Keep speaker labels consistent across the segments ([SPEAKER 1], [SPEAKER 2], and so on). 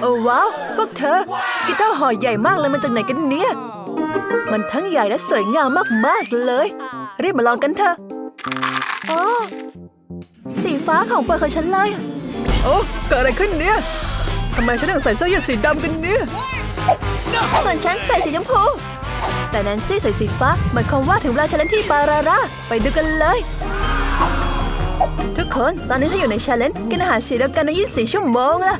[SPEAKER 1] โอ้ว้าว พวกเธอ สกิตเตอร์ห่อใหญ่มากเลยมาจากไหนกันเนี่ย มันทั้งใหญ่และสวยงามมากๆเลย รีบมาลองกันเถอะโอ้สีฟ้าของโปรดของฉันเลย โอ้เกิดอะไรขึ้นเนี่ยทำไมฉันต้องใส่เสื้อยืดสีดำกันเนี่ยส่วนฉันใส่สีชมพู แต่แนนซี่ใส่สีฟ้าหมายความว่าถึงเวลาฉันเล่นที่บาราร่าไปดูกันเลย ทุกคนตอนนี้เธออยู่ในชาเลนจ์กินอาหารสีเดียวกันใน 24 ชั่วโมงละ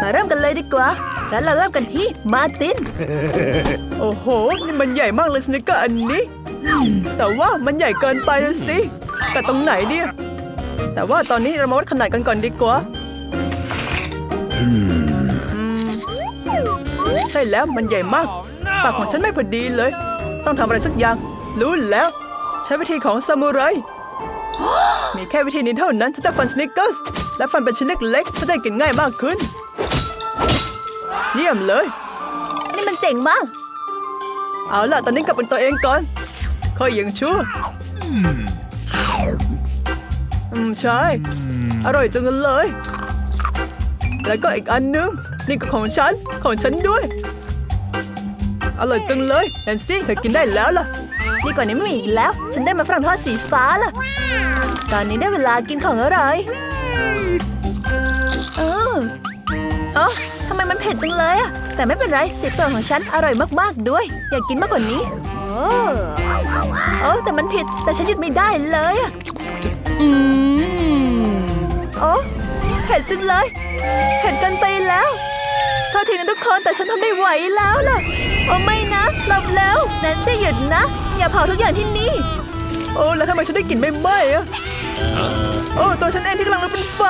[SPEAKER 1] มาเริ่มกันเลยดีกว่า แล้วเราเริ่มกันที่มาติน โอ้โห นี่มันใหญ่มากเลยสนิกเกอร์อันนี้ แต่ว่ามันใหญ่เกินไปนะสิกัดตรงไหนเนี่ย แต่ว่าตอนนี้เรามาวัดขนาดกันก่อนดีกว่าใช่แล้วมันใหญ่มาก ปากของฉันไม่พอดีเลย ต้องทำอะไรสักอย่าง รู้แล้ว ใช้วิธีของซามูไร มีแค่วิธีนี้เท่านั้นที่จะฟันสนิกเกอร์ และฟันเป็นชิ้นเล็กๆจะได้กินง่ายมากขึ้น เยี่ยมเลย นี่มันเจ๋งมาก เอาล่ะ ตอนนี้กลับเป็นตัวเองก่อน ค่อยยังชั่วอืมใช่ อร่อยจังเลย แล้วก็อีกอันนึง นี่ก็ของฉัน ของฉันด้วย อร่อยจังเลยแอนซี่เธอกินได้แล้วล่ะนี่กว่านี้ไม่มีอีกแล้ว ฉันได้มาฝรั่งทอดสีฟ้าล่ะ ตอนนี้ได้เวลากินของอร่อย เออเอ๋อทำไมมันเผ็ดจังเลยอะแต่ไม่เป็นไรสีเปลือกของฉันอร่อยมากๆด้วย อยากกินมากกว่านี้โอ้แต่มันผิดแต่ฉันหยุดไม่ได้เลยอะโอ้เผ็ดจังเลยเผ็ดเกันไปแล้วโทษทีนะทุกคนแต่ฉันทำไม่ไหวแล้วล่ะโอ้ไม่นะหลบแล้วแนนซี่หยุดนะ อย่าเผาทุกอย่างที่นี่ โอ้แล้วทำไมฉันได้กลิ่นไม่ไหม้อะ โอ้ตัวฉันเองที่กำลังลุกเป็นไฟ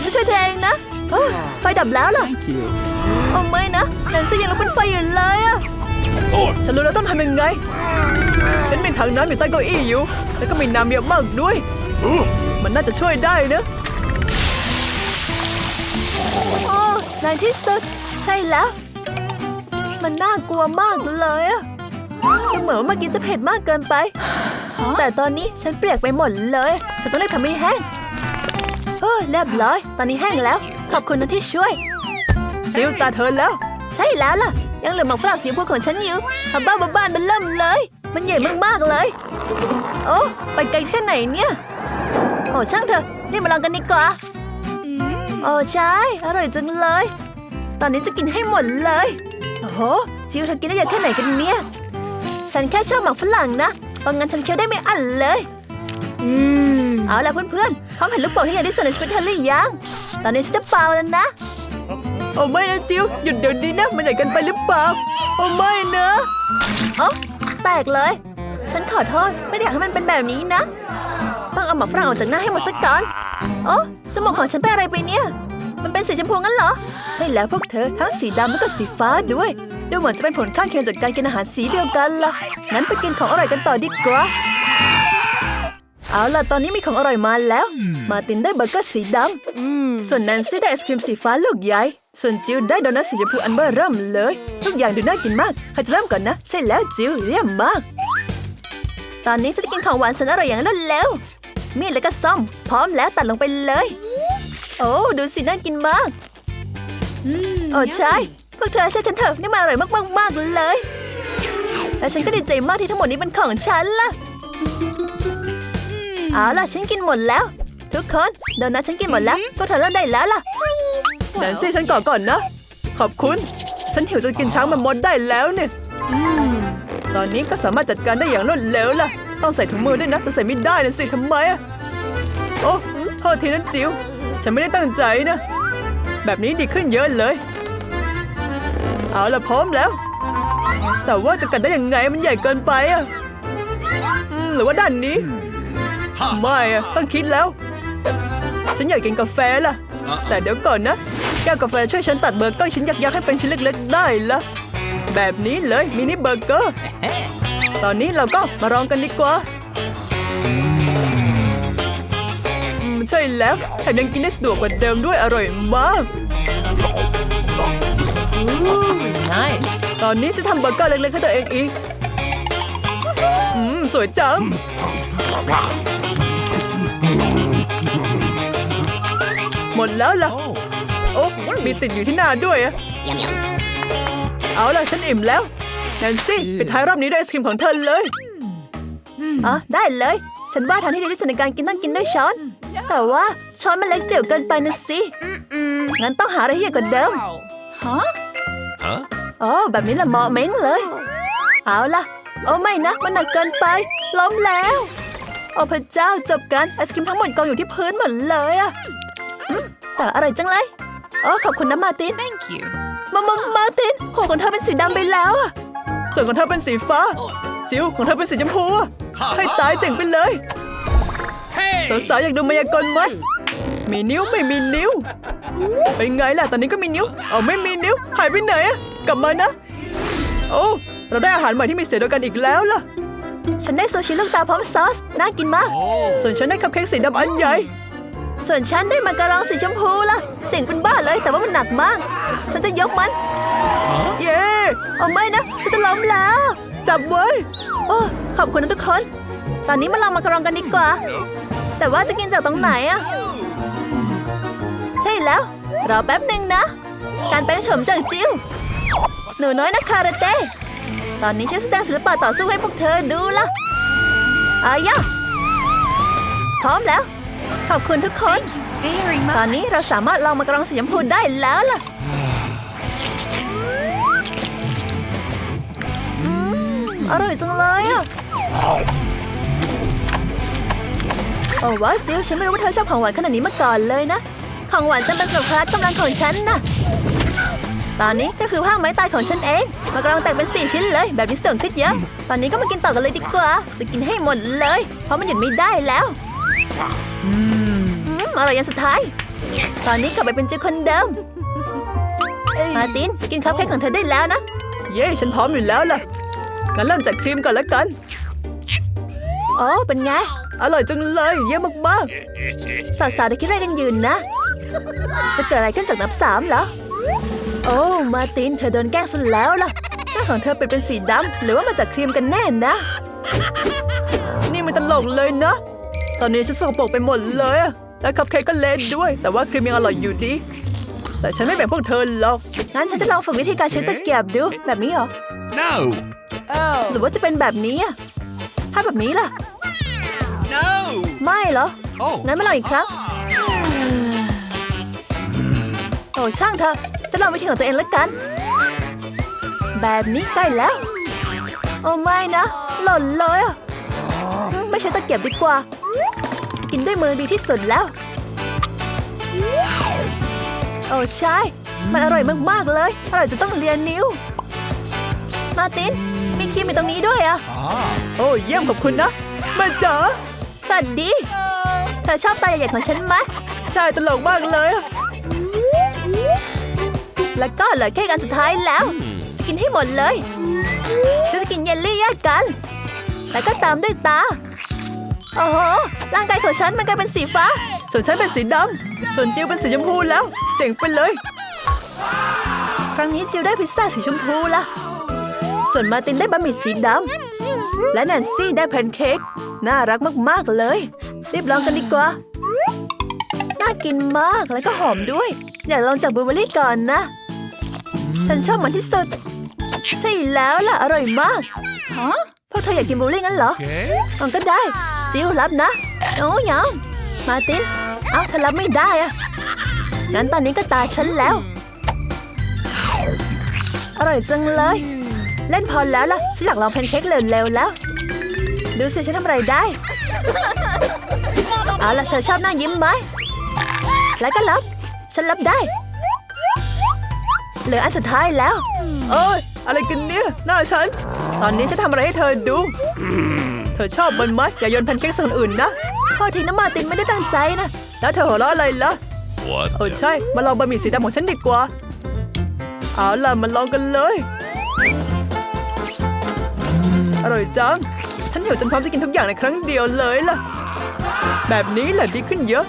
[SPEAKER 1] ไม่ใช่วยเธอเองนะเอ้อไฟดับแล้วเหรอ โอ้ไม่นะแนนซี่ยังลุกเป็นไฟอยู่เลยอะฉันรู้แล้วต้องทำยังไง ฉันมีถังน้ำอยู่ใต้เก้าอี้อยู่ แล้วก็มีน้ำเยอะมากด้วย มันน่าจะช่วยได้นะโอ้ในที่สุดใช่แล้ว มันน่ากลัวมากเลยอะดูเหมือนว่าเมื่อกี้จะเผ็ดมากเกินไป แต่ตอนนี้ฉันเปียกไปหมดเลย ฉันต้องรีบทำให้แห้งโอ้เรียบร้อย ตอนนี้แห้งแล้ว ขอบคุณนะที่ช่วย จิวตาเธอแล้ว ใช่แล้วล่ะ ยังเหลือหมากฝรั่งสีชมพูของฉันอยู่ทำบ้านบ้านมันเริ่มเลย มันใหญ่มากๆเลย โอ้ไปไกลแค่ไหนเนี่ย โอ้ช่างเถอะนี่มาลองกันดีกว่าโอ้ใช่ อร่อยจังเลย ตอนนี้จะกินให้หมดเลย โอ้โหจิวเธอกินได้เยอะแค่ไหนกันเนี่ย ฉันแค่ชอบหมักฝรั่งนะ ราะงั้นฉันเคี้ยวได้ไม่อั้นเลย อือเอาล่ะเพื่อนๆพร้อมเห็นลูกโป่งที่ใหญ่ที่สุดในชีวิตเธอหรือยัง ตอนนี้ฉันจะเป่าแล้วนะ โอ้ไม่นะจิวหยุดเดี๋ยวนี้นะมันใหญ่เกันไปหรือเปล่า โอ้ไม่นะเอ๋อแตกเลย ฉันขอโทษไม่ได้อยากให้มันเป็นแบบนี้นะ ต้องเอาหมักฝรั่งออกจากหน้าให้หมดสักก่อนโอ้จมูกของฉันเป็นอะไรไปเนี่ย มันเป็นสีชมพูงั้นเหรอ ใช่แล้วพวกเธอทั้งสีดำแล้วก็สีฟ้าด้วย ดูเหมือนจะเป็นผลข้างเคียงจากการกินอาหารสีเดียวกันล่ะ งั้นไปกินของอร่อยกันต่อดีกว่า เอาล่ะ ตอนนี้มีของอร่อยมาแล้ว มาร์ตินได้เบอร์เกอร์สีดำส่วนแนนซี่ได้ไอศครีมสีฟ้าลูกใหญ่ ส่วนจิวได้โดนัทสีชมพูอันเบอร์เริ่มเลย ทุกอย่างดูน่ากินมาก ใครจะเริ่มก่อนนะ ใช่แล้วจิวเยี่ยมมาก ตอนนี้ฉันจะกินของหวานแสนอร่อยอย่างรวดเร็วมีดและก็ซ่อม พร้อมแล้วตัดลงไปเลย โอ้ดูสิน่ากินมาก โอ้ใช่ พวกเธอเชื่อฉันเถอะนี่มันอร่อยมากๆมากเลย และฉันก็ดีใจมากที่ทั้งหมดนี้เป็นของฉันล่ะเอาล่ะฉันกินหมดแล้ว ทุกคนโดนัทฉันกินหมดแล้วพวกเธอเริ่มได้แล้วล่ะแนนซี่ฉันก่อนก่อนนะ ขอบคุณ ฉันหิวจนกินช้างมันมดได้แล้วเนี่ยตอนนี้ก็สามารถจัดการได้อย่างรวดเร็วล่ะ ต้องใส่ถุงมือด้วยนะแต่ใส่ไม่ได้นะสิทำไมอะโอ้โทษทีนะจิ๋วฉันไม่ได้ตั้งใจนะ แบบนี้ดีขึ้นเยอะเลย เอาละพร้อมแล้ว แต่ว่าจะกัดได้ยังไงมันใหญ่เกินไปอะอืมหรือว่าด้านนี้ ไม่อะต้องคิดแล้ว ฉันอยากกินกาแฟล่ะ แต่เดี๋ยวก่อนนะ แก้วกาแฟช่วยฉันตัดเบอร์เกอร์ชิ้นยักษ์ๆให้เป็นชิ้นเล็กๆได้ละแบบนี้เลยมินิเบอร์เกอร์ ตอนนี้เราก็มาลองกันดีกว่าอืมใช่แล้วแถมยังกินได้สะดวกกว่าเดิมด้วยอร่อยมาก
[SPEAKER 2] Nice.
[SPEAKER 1] ตอนนี้จะทำเบอร์เกอร์เล็กๆให้ตัวเองอีก อืม สวยจัง หมดแล้วล่ะ โอ้มีมีติดอยู่ที่หน้าด้วยอะเอาล่ะ ฉันอิ่มแล้ว แนนซี่ปิดท้ายรอบนี้ด้วยไอศครีมของเธอเลย อ๋อ ได้เลย ฉันว่าทางที่ดีที่สุดในการกินต้องกินด้วยช้อน แต่ว่าช้อนมันเล็กจิ๋วเกินไปนะสิงั้นต้องหาอะไรที่ใหญ่กว่าเดิม
[SPEAKER 2] Huh?
[SPEAKER 3] Huh?
[SPEAKER 1] โอ้แบบนี้ละเหมาะเม้งเลย เอาล่ะ โอ้ไม่นะ มันหนักเกินไป ล้มแล้ว โอ้พระเจ้าจบกันไอศครีมทั้งหมดกองอยู่ที่พื้นหมดเลยอะอืมแต่อร่อยจังเลยโอ้ขอบคุณนะมาร์ติน
[SPEAKER 2] Thank you.
[SPEAKER 1] มามามาร์ตินหัวของเธอเป็นสีดำไปแล้วอะส่วนของเธอเป็นสีฟ้า จิ๋วของเธอเป็นสีชมพูอะให้ตายเจ๋งไปเลย
[SPEAKER 3] Hey!
[SPEAKER 1] สาวๆอยากดูมายากลไหม มีนิ้วไม่มีนิ้ว เป็นไงล่ะ ตอนนี้ก็มีนิ้ว เอาไม่มีนิ้ว หายไปไหนอะกลับมานะ โอ้เราได้อาหารใหม่ที่มีเสียเดียวกันอีกแล้วล่ะ ฉันได้ซูชิลูกตาพร้อมซอส น่ากินมาก
[SPEAKER 3] Oh!
[SPEAKER 1] ส่วนฉันได้คัพเค้กสีดำอันใหญ่ ส่วนฉันได้มาการองสีชมพูล่ะ เจ๋งเป็นบ้าเลย แต่ว่ามันหนักมาก ฉันจะยกมัน
[SPEAKER 3] Huh?
[SPEAKER 1] เย้เอาไม่นะ ฉันจะล้มแล้ว จับไว้โอ้ขอบคุณนะทุกคน ตอนนี้มาลองมากรองกันดีกว่า แต่ว่าจะกินจากตรงไหนอะใช่แล้ว รอแป๊บหนึ่งนะ การแปลงโฉมจากจิ้วหนูน้อยนักคาราเต้ ตอนนี้ฉันแสดงศิลปะต่อสู้ให้พวกเธอดูละอายะพร้อมแล้ว ขอบคุณทุกคน ตอนนี้เราสามารถลองมากรองสีชมพูได้แล้วล่ะอร่อยจังเลยอะ โอ้ว้าจิวฉันไม่รู้ว่าเธอชอบของหวานขนาดนี้มาก่อนเลยนะ ของหวานจะเป็นสนุกพลักกำลังของฉันนะตอนนี้ก็คือผ้าไม้ตายของฉันเอง มากรองแตกเป็นสี่ชิ้นเลย แบบนี้สะดวกขึ้นเยอะ ตอนนี้ก็มากินต่อกันเลยดีกว่า จะกินให้หมดเลย เพราะมันหยุดไม่ได้แล้วอืมอร่อยอย่างสุดท้าย ตอนนี้กลับไปเป็นเจ้าคนเดิม มาร์ติน กินคัพเค้กของเธอได้แล้วนะ เย้ ฉันพร้อมอยู่แล้วล่ะ งั้นเริ่มจากครีมก่อนละกันโอ้เป็นไง อร่อยจังเลย เยี่ยมมากๆ สาวๆได้คิดอะไรกันอยู่นะ จะเกิดอะไรขึ้นจากนับสามเหรอ โอ้ มาร์ติน เธอโดนแกล้งซะแล้วล่ะ หน้าของเธอเป็นเป็นสีดำหรือว่ามาจากครีมกันแน่นะ นี่มันตลกเลยนะตอนนี้ฉันสกปรกไปหมดเลยอะและคัพเค้กก็เละด้วย แต่ว่าครีมยังอร่อยอยู่ดี แต่ฉันไม่แบ่งพวกเธอหรอก งั้นฉันจะลองฝึกวิธีการใช้ตะเกียบดู แบบนี้เหรอ
[SPEAKER 3] No!
[SPEAKER 1] หรือว่าจะเป็นแบบนี้อะถ้าแบบนี้ล่ะ
[SPEAKER 3] No!
[SPEAKER 1] ไม่เหรอ
[SPEAKER 3] Oh!
[SPEAKER 1] งั้นมาลองอีกครั้ง อ้ช่างเถอะจะลองวิธีของตัวเองแล้วกัน แบบนี้ใกล้แล้ว โอ้ไม่นะ หล่นเลยอะอืมไม่ใช้ตะเกียบดีกว่า กินด้วยมือดีที่สุดแล้ว โอ้ใช่ มันอร่อยมากๆเลย อร่อยจนต้องเลียนนิ้ว มาร์ติน มีครีมอยู่ตรงนี้ด้วยอะ
[SPEAKER 3] Ah!
[SPEAKER 1] โอ้เยี่ยมขอบคุณนะแม่จ๋าสวัสดีเธอชอบตาใหญ่ๆของฉันไหมใช่ตลกมากเลยอะ แล้วก็เหลือแค่กันสุดท้ายแล้ว จะกินให้หมดเลย ฉันจะกินเยลลี่แยกกันแล้วก็ตามด้วยตา โอ้โห ร่างกายของฉันมันกลายเป็นสีฟ้า ส่วนฉันเป็นสีดำ ส่วนจิวเป็นสีชมพูแล้ว เจ๋งไปเลย ครั้งนี้จิวได้พิซซ่าสีชมพูละ ส่วนมาร์ตินได้บะหมี่สีดำ และแนนซี่ได้แพนเค้ก น่ารักมาก ๆ เลย รีบลองกันดีกว่า น่ากินมากแล้วก็หอมด้วย อยากลองจากบลูเบอร์รี่ก่อนนะ ฉันชอบมันที่สุด ใช่แล้วล่ะ อร่อยมาก
[SPEAKER 2] ฮะ
[SPEAKER 1] พวกเธออยากกินบลูเบอร์รี่งั้นเหรอ
[SPEAKER 3] Okay.
[SPEAKER 1] อ๋อก็ได้ จิวรับนะ โอ้ยอมมาร์ตินเอ้าเธอรับไม่ได้อะงั้นตอนนี้ก็ตาฉันแล้ว อร่อยจังเลย เล่นพอแล้วล่ะ ฉันอยากลองแพนเค้กเร็วๆแล้ว ดูสิฉันทำอะไรได้ เอาล่ะเธอชอบหน้ายิ้มไหมแล้วก็รับ ฉันรับได้ เหลืออันสุดท้ายแล้วโอ้ยอะไรกันเนี่ยหน้าฉัน ตอนนี้จะทำอะไรให้เธอดู เธอชอบมันไหมอย่าโยนแพนเค้กใส่คนอื่นนะพอทีน้ำมาตินไม่ได้ตั้งใจนะ แล้วเธอหัวเราะอะไรล่ะ
[SPEAKER 3] What?
[SPEAKER 1] โอ้ใช่ มาลองบะหมี่สีดำของฉันดีกว่า เอาล่ะมาลองกันเลย อร่อยจัง ฉันหิวจนพร้อมจะกินทุกอย่างในครั้งเดียวเลยล่ะ แบบนี้แหละดีขึ้นเยอะ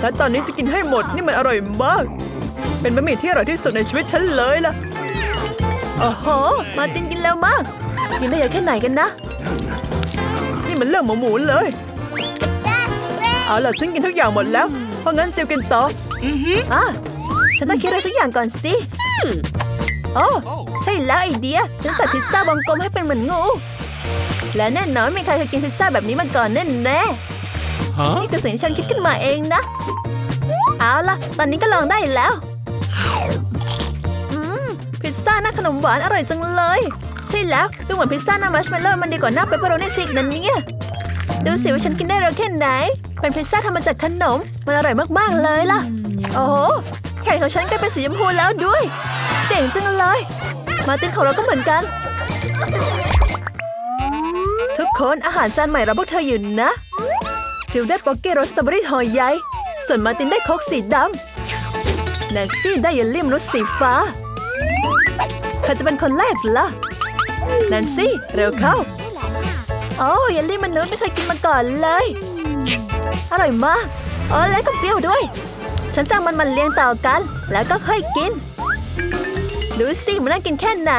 [SPEAKER 1] และตอนนี้จะกินให้หมดนี่มันอร่อยมาก เป็นบะหมี่ที่อร่อยที่สุดในชีวิตฉันเลยล่ะโอ้โห มาร์ตินกินแล้วมาก กินได้เยอะแค่ไหนกันนะ นี่มันเรื่องหมูหมูๆเลย เอาล่ะฉันกินทุกอย่างหมดแล้ว เพราะงั้นจิวกินต่ออะฉันต้องคิดอะไรสักอย่างก่อนสิโอ้ใช่แล้วไอเดียฉันตัดพิซซ่าวงกลมให้เป็นเหมือนงู และแน่นอนไม่มีใครเคยกินพิซซ่าแบบนี้มาก่อนแน่แน่ๆ
[SPEAKER 3] Huh?
[SPEAKER 1] นี่คือสิ่งที่ฉันคิดขึ้นมาเองนะ เอาล่ะ ตอนนี้ก็ลองได้แล้ว อืม พิซซ่าหน้าขนมหวานอร่อยจังเลย ใช่แล้ว ดูเหมือนพิซซ่าหน้ามัชเมลโล่มันดีกว่าหน้าเปปเปอโรนีซิกนั่นเนี่ยดูสิว่าฉันกินได้เร็วแค่ไหน เป็นพิซซ่าทำมาจากขนม มันอร่อยมาก ๆ เลยล่ะ โอ้โห แขนของฉันก็เป็นสีชมพูแล้วด้วย เจ๋งจังเลย มาตินของเราก็เหมือนกัน ทุกคนอาหารจานใหม่เราพวกเธออยู่นะ จิลได้ป๊อกเกอร์รสสตรอเบอรี่ห่อใหญ่ ส่วนมาตินได้โคกสีดำ แนนซี่ได้เยลลี่มนุษย์สีฟ้าใครจะเป็นคนแรกล่ะแนนซี่เร็วเข้าโอ้เยลลี่มนุษย์ไม่เคยกินมาก่อนเลย อร่อยมากอ๋อและก็เปรี้ยวด้วย ฉันจะเอามันมันเรียงต่อกัน แล้วก็ค่อยกิน ดูสิมันน่ากินแค่ไหน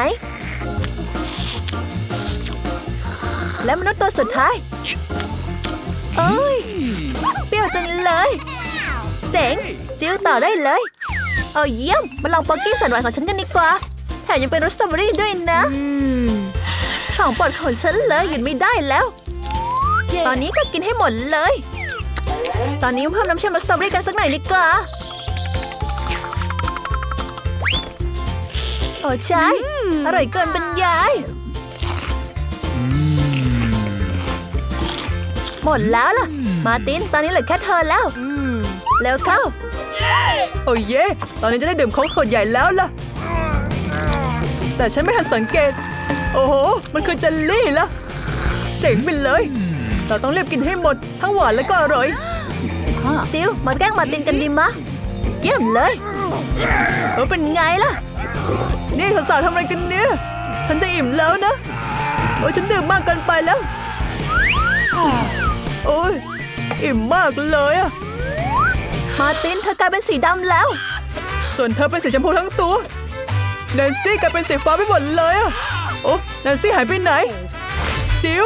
[SPEAKER 1] และมนุษย์ตัวสุดท้ายโอ้ยเปรี้ยวจังเลย เจ๋งจิ้วต่อได้เลย เอาเยี่ยม มาลองป๊อกกี้สันหวานของฉันกันดีกว่า แถมยังเป็นรสสตรอเบอรี่ด้วยนะของโปรดของฉันเลยหยุดไม่ได้แล้ว ตอนนี้ก็กินให้หมดเลย ตอนนี้เพิ่มน้ำเชื่อมรสสตรอเบอรี่กันสักหน่อยดีกว่าโอ้ใช่ อร่อยเกินบรรยาย หมดแล้วล่ะ มาร์ติน ตอนนี้เหลือแค่เธอแล้ว แล้วเข้า โอ้เย่ตอนนี้จะได้ดื่มโค้กขวดใหญ่แล้วล่ะ แต่ฉันไม่ทันสังเกต โอ้โห มันคือเจลลี่ล่ะเจ๋งไปเลย เราต้องรีบกินให้หมด ทั้งหวานและก็อร่อย จิวมาแกล้งมาร์ตินกันดีมะ เยี่ยมเลยเออเป็นไงล่ะ นี่สาวๆทำอะไรกันเนี่ย ฉันจะอิ่มแล้วนะ โอ้ยฉันดื่มมากเกินไปแล้ว โอ้ยอิ่มมากเลยอะ มาร์ตินเธอกลายเป็นสีดำแล้ว ส่วนเธอเป็นสีชมพูทั้งตัวแนนซี่กลายเป็นสีฟ้าไปหมดเลยอะโอ้แนนซี่หายไปไหน จิว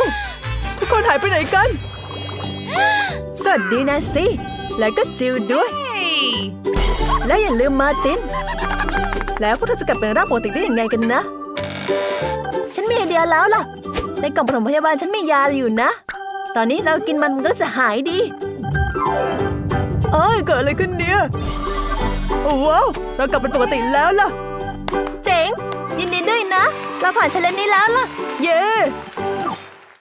[SPEAKER 1] ทุกคนหายไปไหนกัน สวัสดีแนนซี่ และก็จิวด้วย และอย่าลืมมาร์ติน แล้วพวกเธอจะกลับเป็นร่างปกติได้ยังไงกันนะ ฉันมีไอเดียแล้วล่ะ ในกล่องปฐมพยาบาลฉันมียาอยู่นะ ตอนนี้เรากินมันมันก็จะหายดี เอ้ยเกิดอะไรขึ้นเนี่ยโอ้ว้าว เรากลับเป็นปกติแล้วล่ะ เจ๋ง ยินดีด้วยนะ เราผ่านชาเลนจ์นี้แล้วล่ะ เย้